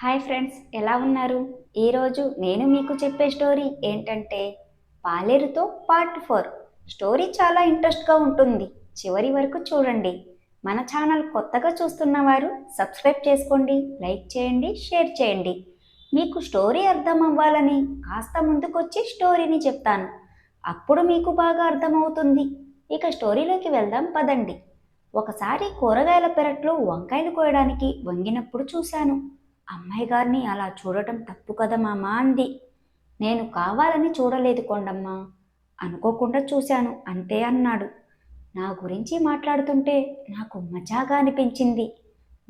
Hi friends ఎలా ఉన్నారు? ఈరోజు నేను మీకు చెప్పే స్టోరీ ఏంటంటే పాలేరుతో పార్ట్ ఫోర్. స్టోరీ చాలా ఇంట్రెస్ట్గా ఉంటుంది. చివరి వరకు చూడండి. మన ఛానల్ కొత్తగా చూస్తున్న వారు సబ్స్క్రైబ్ చేసుకోండి లైక్ చేయండి షేర్ చేయండి. మీకు స్టోరీ అర్థం అవ్వాలని కాస్త ముందుకొచ్చి స్టోరీని చెప్తాను. అప్పుడు మీకు బాగా అర్థమవుతుంది. ఇక స్టోరీలోకి వెళ్దాం పదండి. ఒకసారి కూరగాయల పెరట్లో వంకాయలు కోయడానికి వంగినప్పుడు చూశాను. అమ్మాయి గారిని అలా చూడటం తప్పు కదా మామా అంది. నేను కావాలని చూడలేదు కొండమ్మ. అనుకోకుండా చూశాను అంతే అన్నాడు. నా గురించి మాట్లాడుతుంటే నాకు మజాగా అనిపించింది.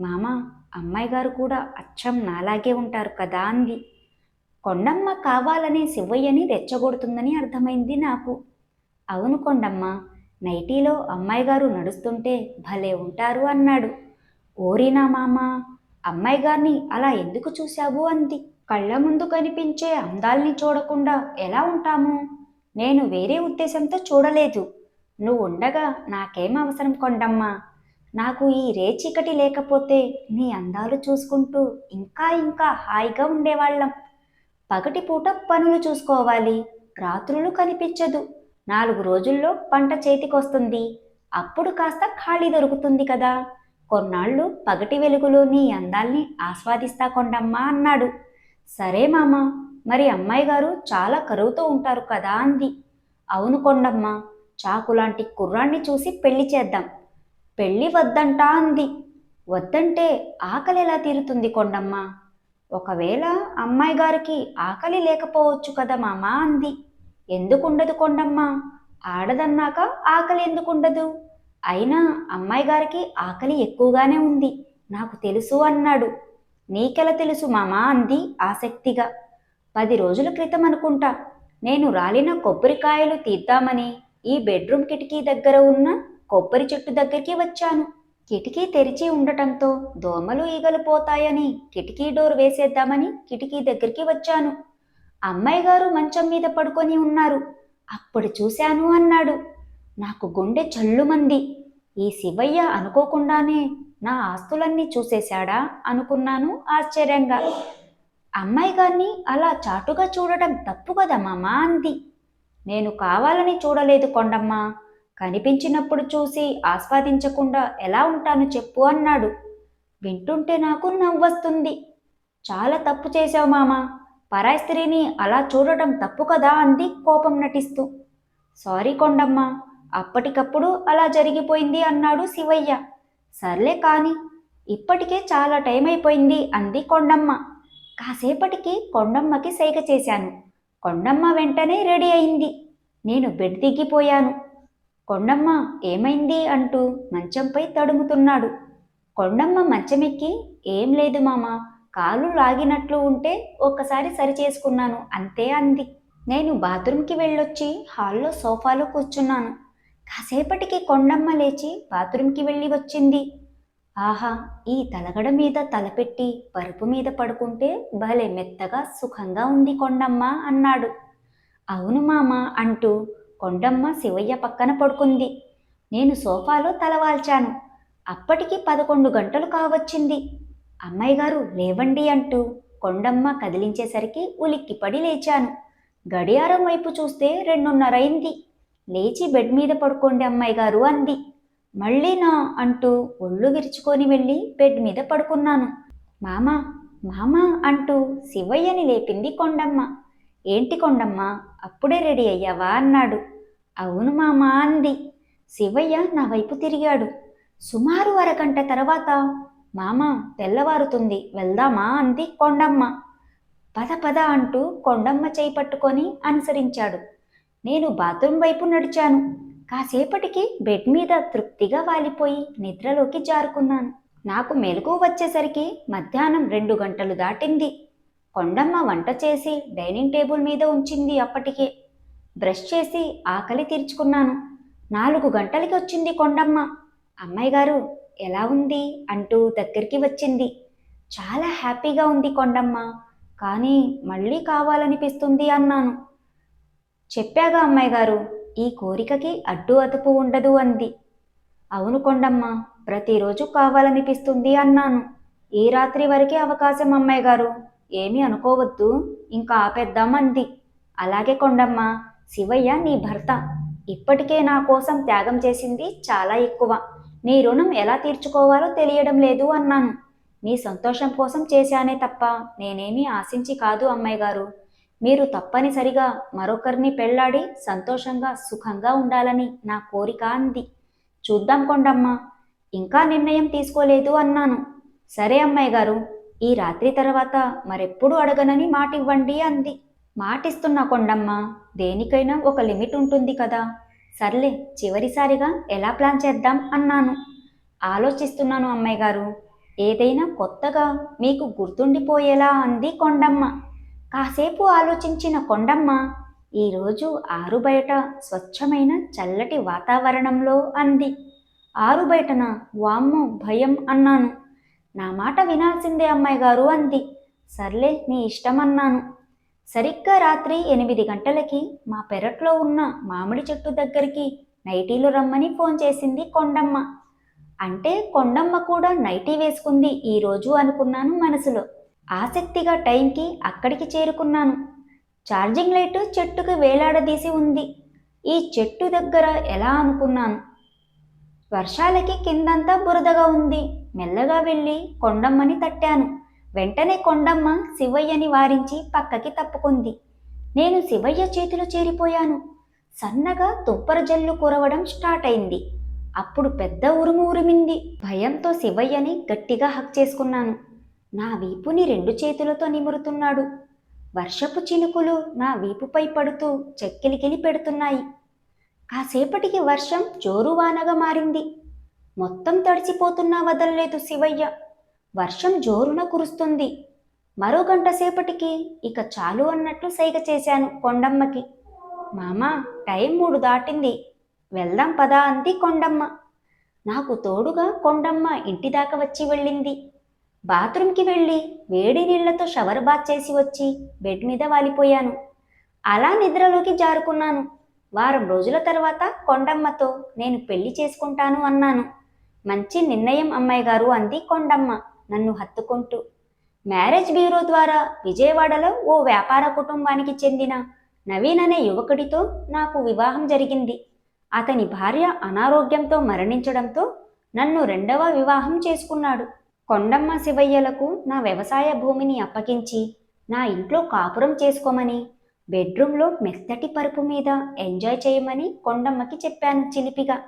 మామ అమ్మాయి గారు కూడా అచ్చం నాలాగే ఉంటారు కదా అంది. కొండమ్మ కావాలనే శివయ్యని రెచ్చగొడుతుందని అర్థమైంది నాకు. అవును కొండమ్మ నైటీలో అమ్మాయి గారు నడుస్తుంటే భలే ఉంటారు అన్నాడు. ఓరినా మామా? అమ్మాయి గారిని అలా ఎందుకు చూశావు అంది. కళ్ళ ముందు కనిపించే అందాల్ని చూడకుండా ఎలా ఉంటాము? నేను వేరే ఉద్దేశంతో చూడలేదు. నువ్వు ఉండగా నాకేం అవసరం కొండమ్మా? నాకు ఈ రేచీకటి లేకపోతే నీ అందాలు చూసుకుంటూ ఇంకా ఇంకా హాయిగా ఉండేవాళ్ళం. పగటి పూట పనులు చూసుకోవాలి. రాత్రులు కనిపించదు. నాలుగు రోజుల్లో పంట చేతికొస్తుంది. అప్పుడు కాస్త ఖాళీ దొరుకుతుంది కదా. కొన్నాళ్ళు పగటి వెలుగులో నీ అందాల్ని ఆస్వాదిస్తా కొండమ్మా అన్నాడు. సరే మామ మరి అమ్మాయి గారు చాలా కరువుతో ఉంటారు కదా అంది. అవును కొండమ్మ చాకులాంటి కుర్రాన్ని చూసి పెళ్ళి చేద్దాం. పెళ్ళి వద్దంటా అంది. వద్దంటే ఆకలి ఎలా తీరుతుంది కొండమ్మ? ఒకవేళ అమ్మాయి గారికి ఆకలి లేకపోవచ్చు కదా మామ అంది. ఎందుకుండదు కొండమ్మ? ఆడదన్నాక ఆకలి ఎందుకుండదు? అయినా అమ్మాయి గారికి ఆకలి ఎక్కువగానే ఉంది. నాకు తెలుసు అన్నాడు. నీకెలా తెలుసు మామా అంది ఆసక్తిగా. పది రోజుల క్రితం అనుకుంటా. నేను రాలిన కొబ్బరికాయలు తీద్దామని ఈ బెడ్రూమ్ కిటికీ దగ్గర ఉన్న కొబ్బరి చెట్టు దగ్గరికి వచ్చాను. కిటికీ తెరిచి ఉండటంతో దోమలు ఈగలు పోతాయని కిటికీ డోర్ వేసేద్దామని కిటికీ దగ్గరికి వచ్చాను. అమ్మాయి గారు మంచం మీద పడుకొని ఉన్నారు. అప్పుడు చూశాను అన్నాడు. నాకు గుండె చల్లుమంది. ఈ శివయ్య అనుకోకుండానే నా ఆస్తులన్నీ చూసేశాడా అనుకున్నాను ఆశ్చర్యంగా. అమ్మాయి గారిని అలా చాటుగా చూడటం తప్పు కదా మామా అంది. నేను కావాలని చూడలేదు కొండమ్మ. కనిపించినప్పుడు చూసి ఆస్వాదించకుండా ఎలా ఉంటాను చెప్పు అన్నాడు. వింటుంటే నాకు నవ్వొస్తుంది. చాలా తప్పు చేశావు మామా. పరాయి స్త్రీని అలా చూడటం తప్పు కదా అంది కోపం నటిస్తూ. సారీ కొండమ్మ. అప్పటికప్పుడు అలా జరిగిపోయింది అన్నాడు శివయ్య. సర్లే కాని ఇప్పటికే చాలా టైం అయిపోయింది అంది కొండమ్మ. కాసేపటికి కొండమ్మకి సైగ చేశాను. కొండమ్మ వెంటనే రెడీ అయింది. నేను బెడ్ దిగిపోయాను. కొండమ్మ ఏమైంది అంటూ మంచంపై తడుముతున్నాడు. కొండమ్మ మంచమెక్కి ఏం లేదు మామ కాలు లాగినట్లు ఉంటే ఒక్కసారి సరి చేసుకున్నాను అంతే అంది. నేను బాత్రూమ్కి వెళ్ళొచ్చి హాల్లో సోఫాలో కూర్చున్నాను. కాసేపటికి కొండమ్మ లేచి బాత్రూంకి వెళ్ళి వచ్చింది. ఆహా ఈ తలగడ మీద తలపెట్టి పరుపు మీద పడుకుంటే భలే మెత్తగా సుఖంగా ఉంది కొండమ్మ అన్నాడు. అవును మామ అంటూ కొండమ్మ శివయ్య పక్కన పడుకుంది. నేను సోఫాలో తలవాల్చాను అప్పటికి పదకొండు గంటలు కావచ్చింది. అమ్మాయి గారు లేవండి అంటూ కొండమ్మ కదిలించేసరికి ఉలిక్కిపడి లేచాను. గడియారం వైపు చూస్తే రెండున్నరైంది లేచి బెడ్ మీద పడుకోండి అమ్మాయి గారు అంది. మళ్ళీ నా అంటూ ఒళ్ళు విరుచుకొని వెళ్ళి బెడ్ మీద పడుకున్నాను. మామ మామ అంటూ శివయ్యని లేపింది కొండమ్మ. ఏంటి కొండమ్మ అప్పుడే రెడీ అయ్యావా అన్నాడు. అవును మామ అంది. శివయ్య నా వైపు తిరిగాడు. సుమారు అరగంట తర్వాత మామ తెల్లవారుతుంది వెళ్దామా అంది కొండమ్మ. పద పద అంటూ కొండమ్మ చేయి పట్టుకొని అనుసరించాడు. నేను బాత్రూమ్ వైపు నడిచాను. కాసేపటికి బెడ్ మీద తృప్తిగా వాలిపోయి నిద్రలోకి జారుకున్నాను. నాకు మెలకు వచ్చేసరికి మధ్యాహ్నం రెండు గంటలు దాటింది. కొండమ్మ వంట చేసి డైనింగ్ టేబుల్ మీద ఉంచింది అప్పటికే. బ్రష్ చేసి ఆకలి తీర్చుకున్నాను. నాలుగు గంటలకి వచ్చింది కొండమ్మ. అమ్మాయి గారు ఎలా ఉంది? అంటూ దగ్గరికి వచ్చింది. చాలా హ్యాపీగా ఉంది కొండమ్మ. కానీ మళ్ళీ కావాలనిపిస్తుంది అన్నాను. చెప్పాగా అమ్మాయి గారు ఈ కోరికకి అడ్డు అదుపు ఉండదు అంది. అవును కొండమ్మ ప్రతిరోజు కావాలనిపిస్తుంది అన్నాను. ఈ రాత్రి వరకే అవకాశం అమ్మాయి గారు ఏమీ అనుకోవద్దు ఇంకా ఆపేద్దామంది అలాగే కొండమ్మ శివయ్య నీ భర్త. ఇప్పటికే నా కోసం త్యాగం చేసింది చాలా ఎక్కువ. నీ రుణం ఎలా తీర్చుకోవాలో తెలియడం లేదు అన్నాను. మీ సంతోషం కోసం చేశానే తప్ప నేనేమీ ఆశించి కాదు అమ్మాయి గారు మీరు తప్పనిసరిగా మరొకరిని పెళ్ళాడి సంతోషంగా సుఖంగా ఉండాలని నా కోరిక అంది. చూద్దాం కొండమ్మ ఇంకా నిర్ణయం తీసుకోలేదు అన్నాను. సరే అమ్మాయి గారు ఈ రాత్రి తర్వాత మరెప్పుడు అడగనని మాటివ్వండి అంది. మాటిస్తున్నా కొండమ్మ దేనికైనా ఒక లిమిట్ ఉంటుంది కదా. సర్లే చివరిసారిగా ఎలా ప్లాన్ చేద్దాం అన్నాను. ఆలోచిస్తున్నాను అమ్మాయి గారు ఏదైనా కొత్తగా మీకు గుర్తుండిపోయేలా అంది కొండమ్మ. కాసేపు ఆలోచించిన కొండమ్మ ఈరోజు ఆరు బయట స్వచ్ఛమైన చల్లటి వాతావరణంలో అంది. ఆరు బయటన వామ్మో భయం అన్నాను. నా మాట వినాల్సిందే అమ్మాయి గారు అంది. సర్లే నీ ఇష్టం అన్నాను సరిగ్గా రాత్రి ఎనిమిది గంటలకి మా పెరట్లో ఉన్న మామిడి చెట్టు దగ్గరికి నైటీలు రమ్మని ఫోన్ చేసింది కొండమ్మ. అంటే కొండమ్మ కూడా నైటీ వేసుకుంది ఈరోజు అనుకున్నాను మనసులో. ఆసక్తిగా టైంకి అక్కడికి చేరుకున్నాను. ఛార్జింగ్ లైట్ చెట్టుకు వేలాడదీసి ఉంది. ఈ చెట్టు దగ్గర ఎలా అనుకున్నాను? వర్షాలకి కిందంతా బురదగా ఉంది. మెల్లగా వెళ్ళి కొండమ్మని తట్టాను. వెంటనే కొండమ్మ శివయ్యని వారించి పక్కకి తప్పుకుంది. నేను శివయ్య చేతిలో చేరిపోయాను. సన్నగా తుప్పర జల్లు కురవడం స్టార్ట్ అయింది. అప్పుడు పెద్ద ఉరుము ఉరిమింది. భయంతో శివయ్యని గట్టిగా హక్ చేసుకున్నాను. నా వీపుని రెండు చేతులతో నిమురుతున్నాడు. వర్షపు చినుకులు నా వీపుపై పడుతూ చెక్కిలికిలి పెడుతున్నాయి. కాసేపటికి వర్షం జోరువానగా మారింది. మొత్తం తడిసిపోతున్నా వదలలేదు శివయ్య. వర్షం జోరున కురుస్తుంది. మరో గంట సేపటికి ఇక చాలు అన్నట్లు సైగ చేశాను కొండమ్మకి. మామా టైం మూడు దాటింది. వెళ్దాం పదా అంది కొండమ్మ. నాకు తోడుగా కొండమ్మ ఇంటి దాకా వచ్చి వెళ్ళింది. బాత్రూమ్కి వెళ్ళి వేడి నీళ్ళతో షవర్ బాత్ చేసి వచ్చి బెడ్ మీద వాలిపోయాను. అలా నిద్రలోకి జారుకున్నాను. వారం రోజుల తర్వాత కొండమ్మతో నేను పెళ్ళి చేసుకుంటాను అన్నాను. మంచి నిర్ణయం అమ్మాయి గారు అంది కొండమ్మ నన్ను హత్తుకుంటూ. మ్యారేజ్ బ్యూరో ద్వారా విజయవాడలో ఓ వ్యాపార కుటుంబానికి చెందిన నవీన్ అనే యువకుడితో నాకు వివాహం జరిగింది. అతని భార్య అనారోగ్యంతో మరణించడంతో నన్ను రెండవ వివాహం చేసుకున్నాడు. కొండమ్మ శివయ్యలకు నా వ్యవసాయ భూమిని అప్పగించి నా ఇంట్లో కాపురం చేసుకోమని బెడ్రూమ్లో మెత్తటి పరుపు మీద ఎంజాయ్ చేయమని కొండమ్మకి చెప్పాను చిలిపిగా.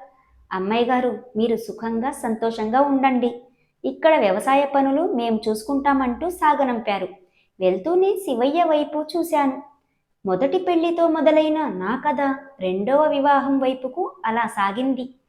అమ్మాయి గారు మీరు సుఖంగా సంతోషంగా ఉండండి. ఇక్కడ వ్యవసాయ పనులు మేము చూసుకుంటామంటూ సాగనంపారు. వెళ్తూనే శివయ్య వైపు చూశాను. మొదటి పెళ్ళితో మొదలైన నా కథ రెండవ వివాహం వైపుకు అలా సాగింది.